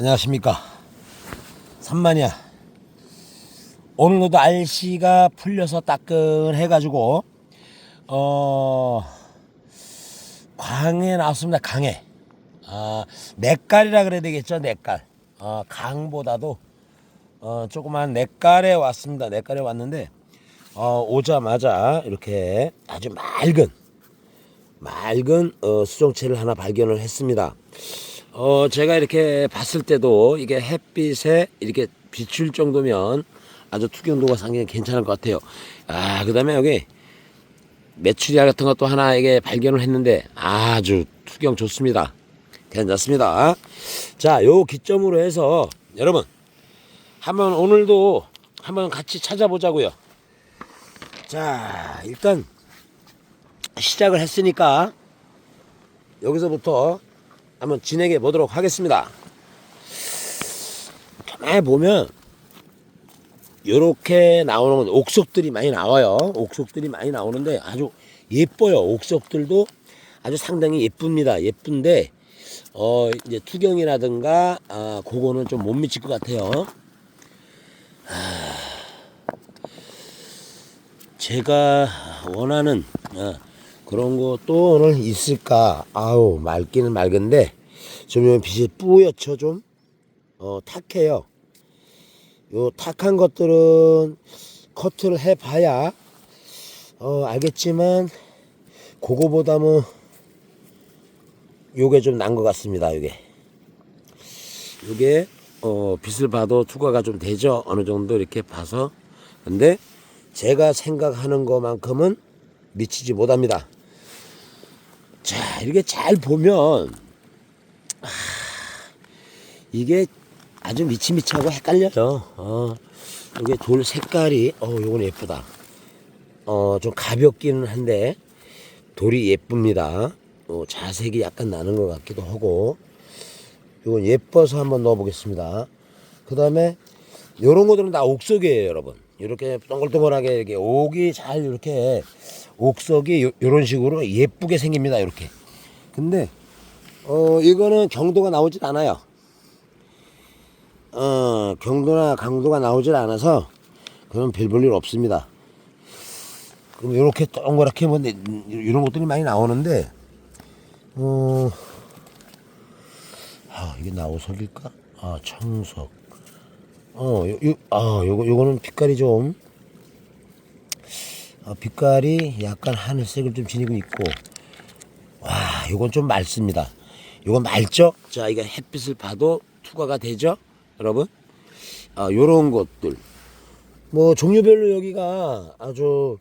안녕하십니까. 산만이야. 오늘도 날씨가 풀려서 따끈해 가지고 어 광에 나왔습니다 강에 아 냇갈이라 그래야 되겠죠 냇갈. 어, 강보다도 어, 조그만 냇갈에 왔습니다. 냇갈에 왔는데 어, 오자마자 이렇게 아주 맑은 맑은 어, 수정체를 하나 발견을 했습니다. 어, 제가 이렇게 봤을 때도 이게 햇빛에 이렇게 비출 정도면 아주 투경도가 상당히 괜찮을 것 같아요. 아, 그 다음에 여기 메추리알 같은 것도 하나 이게 발견을 했는데 아주 투경 좋습니다. 괜찮습니다. 자, 요 기점으로 해서 여러분 한번 오늘도 한번 같이 찾아보자고요. 자, 일단 시작을 했으니까 여기서부터 한번 진행해 보도록 하겠습니다. 가만히 보면 이렇게 나오는 건 옥석들이 많이 나와요. 옥석들이 많이 나오는데 아주 예뻐요. 옥석들도 아주 상당히 예쁩니다. 예쁜데 어 이제 투경이라든가 아 그거는 좀 못 미칠 것 같아요. 아, 제가 원하는 어, 그런 것도 오늘 있을까? 아우 맑기는 맑은데 좀 빛이 뿌옇죠 좀 어, 탁해요. 요 탁한 것들은 커트를 해봐야 어, 알겠지만 그거보다 뭐 요게 좀 난 것 같습니다. 요게 요게 어, 빛을 봐도 투과가 좀 되죠. 어느 정도 이렇게 봐서 근데 제가 생각하는 것만큼은 미치지 못합니다. 자, 이렇게 잘 보면, 아, 이게 아주 미치미치하고 헷갈려요. 어, 이게 돌 색깔이, 어, 요건 예쁘다. 어, 좀 가볍기는 한데, 돌이 예쁩니다. 어, 자색이 약간 나는 것 같기도 하고, 요건 예뻐서 한번 넣어보겠습니다. 그 다음에, 요런 것들은 다 옥석이에요, 여러분. 이렇게 동글동글하게 이렇게 옥이 잘 이렇게 옥석이 요, 요런 식으로 예쁘게 생깁니다. 이렇게. 근데 어 이거는 경도가 나오질 않아요. 어 경도나 강도가 나오질 않아서 그런 별볼 일 없습니다. 그럼 이렇게 동그랗게 뭐 이런 것들이 많이 나오는데 어 아, 이게 나우석일까? 아 청석. 어, 요, 요, 아, 요거, 요거는 빛깔이 좀, 아, 빛깔이 약간 하늘색을 좀 지니고 있고, 와, 요건 좀 맑습니다. 요건 맑죠? 자, 이거 햇빛을 봐도 투과가 되죠? 여러분? 아, 요런 것들. 뭐, 종류별로 여기가 아주,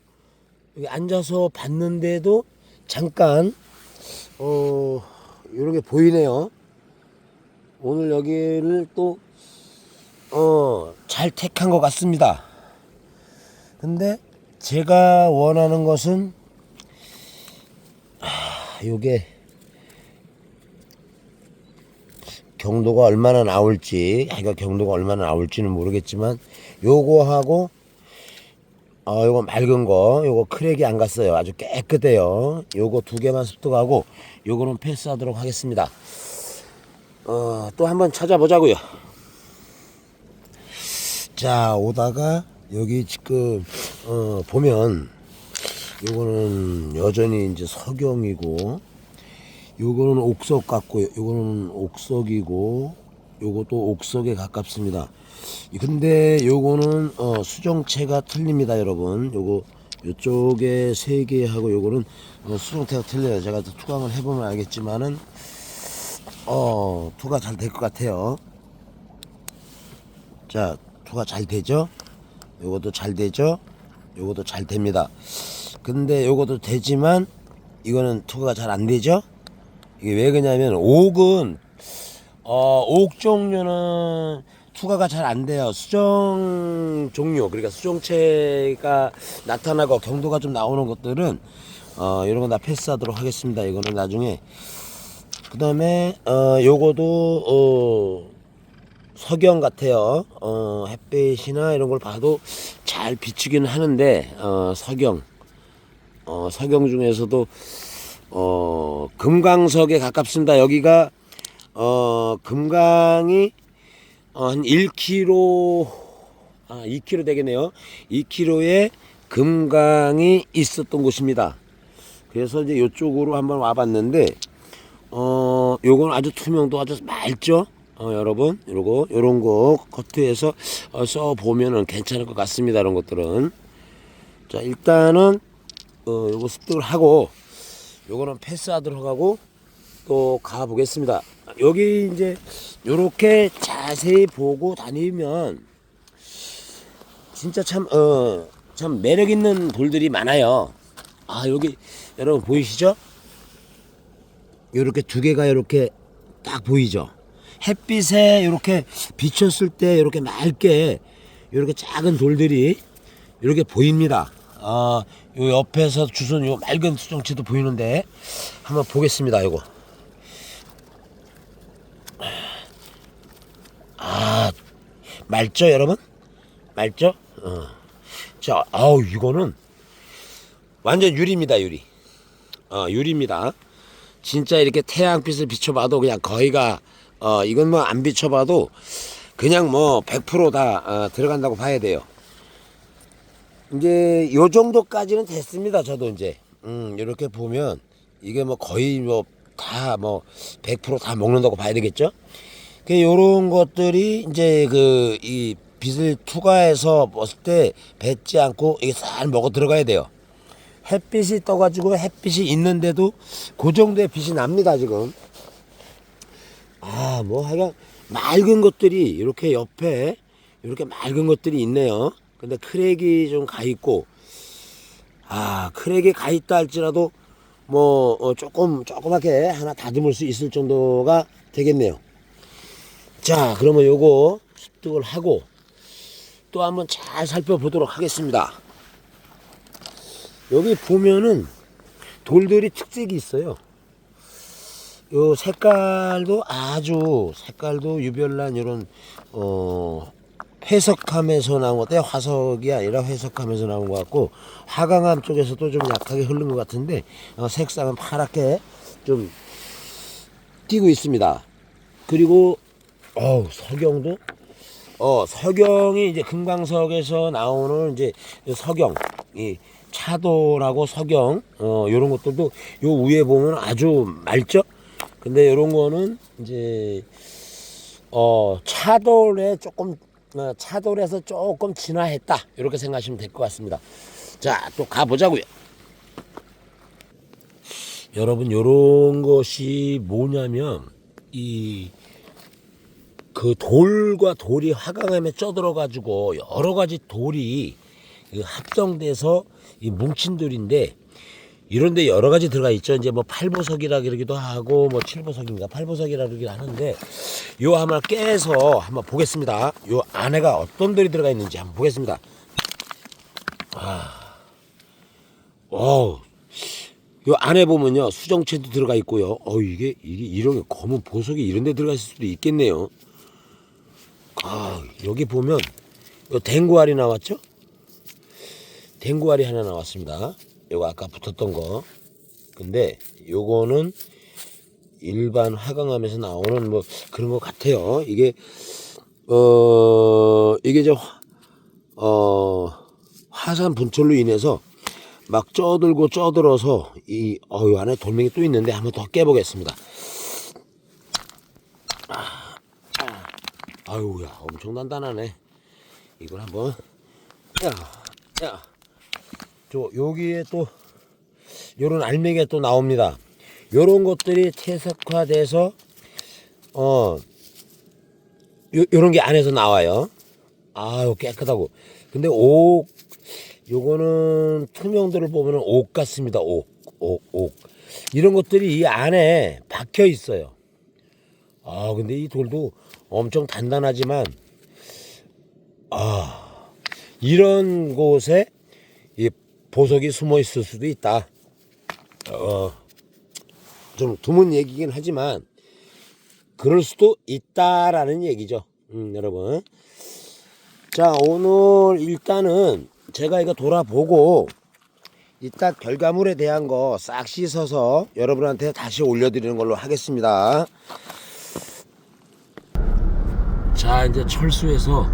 여기 앉아서 봤는데도 잠깐, 어, 요런 게 보이네요. 오늘 여기를 또 어, 잘 택한 것 같습니다. 근데 제가 원하는 것은 아, 요게 경도가 얼마나 나올지, 이거 경도가 얼마나 나올지는 모르겠지만 요거하고 어, 요거 맑은 거, 요거 크랙이 안 갔어요. 아주 깨끗해요. 요거 두 개만 습득하고 요거는 패스하도록 하겠습니다. 어, 또 한번 찾아보자고요. 자 오다가 여기 지금 어 보면 요거는 여전히 이제 석영이고 요거는 옥석 같고 요거는 옥석이고 요것도 옥석에 가깝습니다 근데 요거는 어 수정체가 틀립니다 여러분 요거 요쪽에 세 개하고 요거는 어 수정체가 틀려요 제가 투강을 해보면 알겠지만은 어 투가 잘 될 것 같아요 자 투가 잘 되죠? 요것도 잘 되죠? 요것도 잘 됩니다. 근데 요것도 되지만 이거는 투가 잘 안 되죠? 이게 왜 그러냐면 옥은 어, 옥 종류는 투과가 잘 안 돼요. 수정 종류 그러니까 수정체가 나타나고 경도가 좀 나오는 것들은 어, 이런 건 다 패스하도록 하겠습니다. 이거는 나중에 그 다음에 어, 요거도 어, 석영 같아요. 어, 햇빛이나 이런 걸 봐도 잘 비추기는 하는데 어, 석영, 어, 석영 중에서도 어, 금강석에 가깝습니다. 여기가 어, 금강이 어, 한 1kg, 아, 2kg 되겠네요. 2kg의 금강이 있었던 곳입니다. 그래서 이제 이쪽으로 한번 와봤는데, 어, 요건 아주 투명도 아주 맑죠? 어, 여러분, 요거, 요런 거 커트해서 어, 써 보면은 괜찮을 것 같습니다. 이런 것들은. 자, 일단은, 어, 요거 습득을 하고, 요거는 패스하도록 하고, 또 가보겠습니다. 여기 이제 요렇게 자세히 보고 다니면 진짜 참, 어, 참 매력 있는 돌들이 많아요. 아, 여기 여러분 보이시죠? 요렇게 두 개가 이렇게 딱 보이죠? 햇빛에 이렇게 비쳤을 때 이렇게 맑게 이렇게 작은 돌들이 이렇게 보입니다. 아, 요 옆에서 주선 요 맑은 수정치도 보이는데 한번 보겠습니다. 이거. 아, 맑죠, 여러분? 맑죠? 어. 자, 아우 이거는 완전 유리입니다, 유리. 어, 유리입니다. 진짜 이렇게 태양빛을 비춰봐도 그냥 거의가 어 이건 뭐 안 비춰봐도 그냥 뭐 100%다 어, 들어간다고 봐야 돼요. 이제 요 정도까지는 됐습니다. 저도 이제 음 이렇게 보면 이게 뭐 거의 뭐 다 뭐 100%다 먹는다고 봐야 되겠죠. 그 요런 것들이 이제 그 이 빛을 투과해서 먹을 때 뱉지 않고 이게 잘 먹어 들어가야 돼요. 햇빛이 떠가지고 햇빛이 있는데도 그 정도의 빛이 납니다 지금 아 뭐 하여간 맑은 것들이 이렇게 옆에 이렇게 맑은 것들이 있네요. 근데 크랙이 좀 가 있고 아 크랙이 가 있다 할지라도 뭐 어, 조금 조그맣게 하나 다듬을 수 있을 정도가 되겠네요. 자 그러면 요거 습득을 하고 또 한번 잘 살펴보도록 하겠습니다. 여기 보면은 돌들이 특색이 있어요. 요 색깔도 아주 색깔도 유별난 이런 어 회석함에서 나온 것 같아요. 화석이 아니라 회석함에서 나온 것 같고 화강암 쪽에서도 좀 약하게 흐른 것 같은데 어, 색상은 파랗게 좀 띄고 있습니다. 그리고 어 석영도 어 석영이 이제 금강석에서 나오는 이제 석영 이 차도라고 석영 어 요런 것들도 요 위에 보면 아주 맑죠 근데 요런 거는 이제 어 차돌에 조금 어, 차돌에서 조금 진화했다. 이렇게 생각하시면 될 것 같습니다. 자 또 가보자고요. 여러분 요런 것이 뭐냐면 이 그 돌과 돌이 화강암에 쪄들어 가지고 여러 가지 돌이 그 합성돼서 이 뭉친 돌인데 이런데 여러 가지 들어가 있죠. 이제 뭐 팔보석이라 그러기도 하고 뭐 칠보석인가 팔보석이라 그러기도 하는데 요 한번 깨서 한번 보겠습니다. 요 안에가 어떤 돌이 들어가 있는지 한번 보겠습니다. 아, 어, 요 안에 보면요 수정체도 들어가 있고요. 어 이게 이게 이런 게 검은 보석이 이런데 들어가 있을 수도 있겠네요. 아 여기 보면 요 댕구알이 나왔죠? 댕구알이 하나 나왔습니다. 요거 아까 붙었던 거. 근데 요거는 일반 화강암에서 나오는 뭐 그런 것 같아요. 이게 어 이게 저 어, 화산 분철로 인해서 막 쪄들고 쪄들어서 이 어유 안에 돌멩이 또 있는데 한번 더 깨보겠습니다. 아, 아, 아유야 엄청 단단하네. 이걸 한번 야 야. 저 여기에 또 요런 알맹이가 또 나옵니다. 요런 것들이 퇴색화돼서 어 요, 요런 게 안에서 나와요. 아유 깨끗하고. 근데 옥 요거는 투명도를 보면은 옥 같습니다. 옥, 옥, 옥. 이런 것들이 이 안에 박혀 있어요. 아 근데 이 돌도 엄청 단단하지만 아 이런 곳에 이 보석이 숨어 있을 수도 있다. 어, 좀 드문 얘기긴 하지만 그럴 수도 있다라는 얘기죠. 음, 여러분. 자, 오늘 일단은 제가 이거 돌아보고 이따 결과물에 대한 거 싹 씻어서 여러분한테 다시 올려드리는 걸로 하겠습니다. 자 이제 철수해서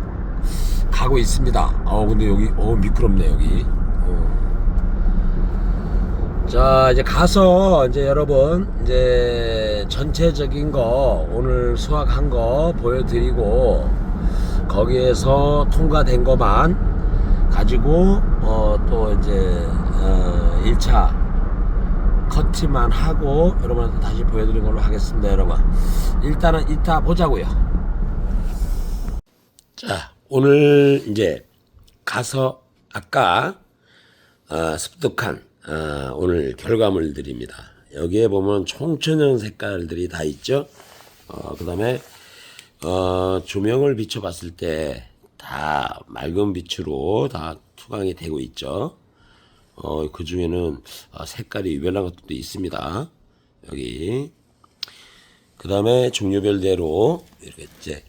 가고 있습니다. 어 근데 여기 어 미끄럽네 여기. 어. 자 이제 가서 이제 여러분 이제 전체적인 거 오늘 수확한 거 보여드리고 거기에서 통과된 것만 가지고 어 또 이제 어 1차 커트만 하고 여러분한테 다시 보여드리는 걸로 하겠습니다 여러분 일단은 이따 보자고요 자 오늘 이제 가서 아까 어, 습득한 어, 오늘 결과물들입니다 여기에 보면 총천연 색깔들이 다 있죠 어, 그 다음에 어, 조명을 비춰봤을 때 다 맑은 빛으로 다 투광이 되고 있죠 어, 그 중에는 어, 색깔이 유별난 것도 있습니다. 여기. 그 다음에 종류별대로 이렇게 이제,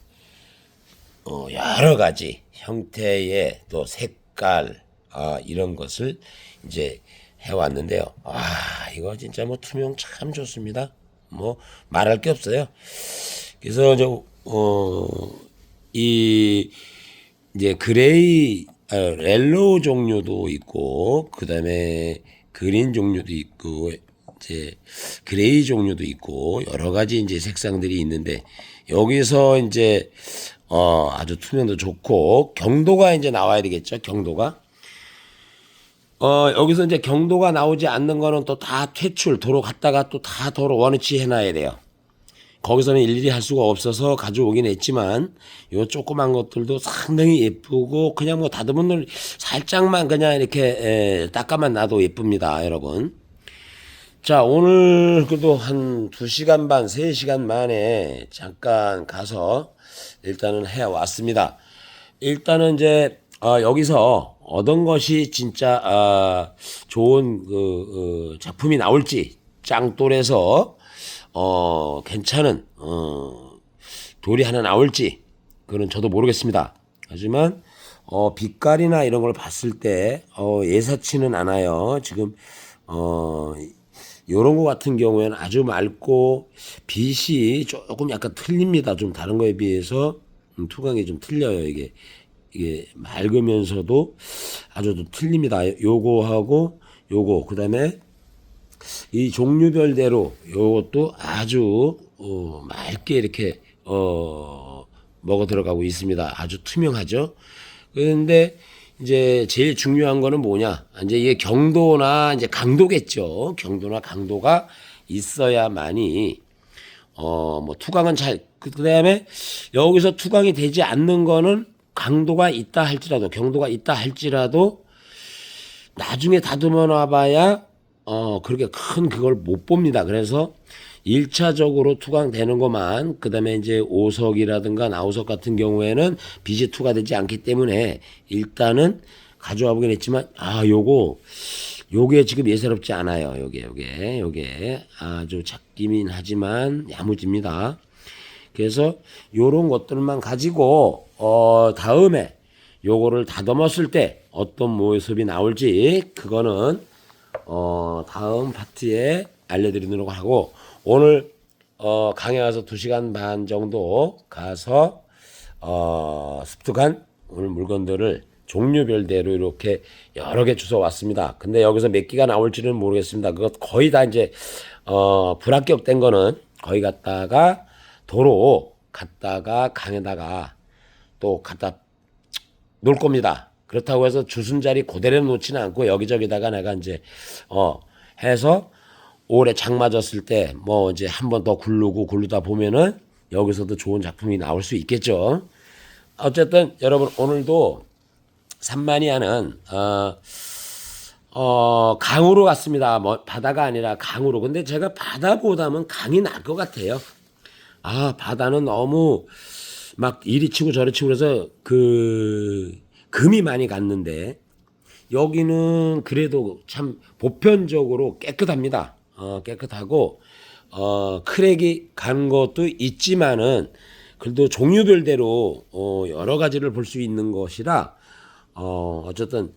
어, 여러 가지 형태의 또 색깔, 아, 이런 것을 이제 해왔는데요. 아, 이거 진짜 뭐 투명 참 좋습니다. 뭐 말할 게 없어요. 그래서 이제, 어, 이, 이제 그레이 아, 렐로우 종류도 있고 그다음에 그린 종류도 있고 이제 그레이 종류도 있고 여러 가지 이제 색상들이 있는데 여기서 이제 어 아주 투명도 좋고 경도가 이제 나와야 되겠죠 경도가 어 여기서 이제 경도가 나오지 않는 거는 또 다 퇴출 도로 갔다가 또 다 도로 원위치 해놔야 돼요. 거기서는 일일이 할 수가 없어서 가져오긴 했지만 요 조그만 것들도 상당히 예쁘고 그냥 뭐 다듬은 물 살짝만 그냥 이렇게 에, 닦아만 놔도 예쁩니다 여러분 자 오늘 그래도 한 2시간 반 3시간 만에 잠깐 가서 일단은 해 왔습니다 일단은 이제 어, 여기서 어떤 것이 진짜 아, 좋은 그 어, 작품이 나올지 짱돌에서 어, 괜찮은, 어, 돌이 하나 나올지, 그건 저도 모르겠습니다. 하지만, 어, 빛깔이나 이런 걸 봤을 때, 어, 예사치는 않아요. 지금, 어, 요런 거 같은 경우에는 아주 맑고, 빛이 조금 약간 틀립니다. 좀 다른 거에 비해서, 음, 투광이 좀 틀려요. 이게, 이게 맑으면서도 아주 좀 틀립니다. 요거하고, 요거, 그 다음에 이 종류별대로 요것도 아주 어, 맑게 이렇게 어, 먹어 들어가고 있습니다. 아주 투명하죠. 그런데 이제 제일 중요한 거는 뭐냐? 이제 이게 경도나 이제 강도겠죠. 경도나 강도가 있어야만이 어 뭐 투광은 잘 그다음에 여기서 투광이 되지 않는 거는 강도가 있다 할지라도 경도가 있다 할지라도 나중에 다듬어 놔봐야 어, 그렇게 큰 그걸 못 봅니다. 그래서 1차적으로 투광되는 것만, 그 다음에 이제 오석이라든가 나오석 같은 경우에는 빛이 투과되지 않기 때문에 일단은 가져와 보긴 했지만, 아, 요거, 요게 지금 예사롭지 않아요. 요게, 요게, 요게 아주 작기민 하지만 야무집니다. 그래서 요런 것들만 가지고, 어, 다음에 요거를 다듬었을 때 어떤 모습이 나올지, 그거는 어, 다음 파트에 알려드리도록 하고 오늘 어, 강에 가서 2시간 반 정도 가서 어, 습득한 오늘 물건들을 종류별대로 이렇게 여러 개 주워 왔습니다. 근데 여기서 몇 개가 나올지는 모르겠습니다. 그것 거의 다 이제 어, 불합격된 거는 거의 갔다가 도로 갔다가 강에다가 또 갖다 놓을 겁니다. 그렇다고 해서 주순자리 그대로 놓지는 않고 여기저기다가 내가 이제 어 해서 올해 장 맞았을 때 뭐 이제 한 번 더 굴르고 굴르다 보면은 여기서도 좋은 작품이 나올 수 있겠죠. 어쨌든 여러분 오늘도 산만이하는 어, 어 강으로 갔습니다. 뭐 바다가 아니라 강으로. 근데 제가 바다보다는 강이 나을 것 같아요. 아 바다는 너무 막 이리 치고 저리 치고 그래서 그 금이 많이 갔는데 여기는 그래도 참 보편적으로 깨끗합니다. 어, 깨끗하고 어, 크랙이 간 것도 있지만은 그래도 종류별대로 어, 여러 가지를 볼 수 있는 것이라 어, 어쨌든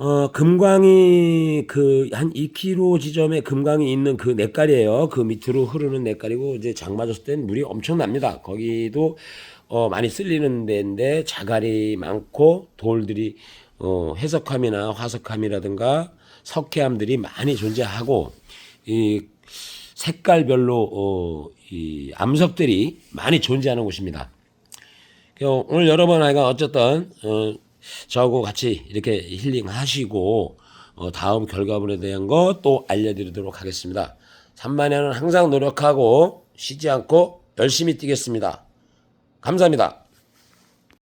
어, 금광이 그 한 2km 지점에 금광이 있는 그 냇가리예요. 그 밑으로 흐르는 냇가리고 이제 장 맞았을 땐 물이 엄청납니다. 거기도 어, 많이 쓸리는 데인데 자갈이 많고 돌들이 어, 해석함이나 화석함이라든가 석회암들이 많이 존재하고 이 색깔별로 어, 이 암석들이 많이 존재하는 곳입니다. 어, 오늘 여러분 아이가 어쨌든 어, 저하고 같이 이렇게 힐링하시고 어, 다음 결과물에 대한 거 또 알려드리도록 하겠습니다. 3만년은 항상 노력하고 쉬지 않고 열심히 뛰겠습니다. 감사합니다.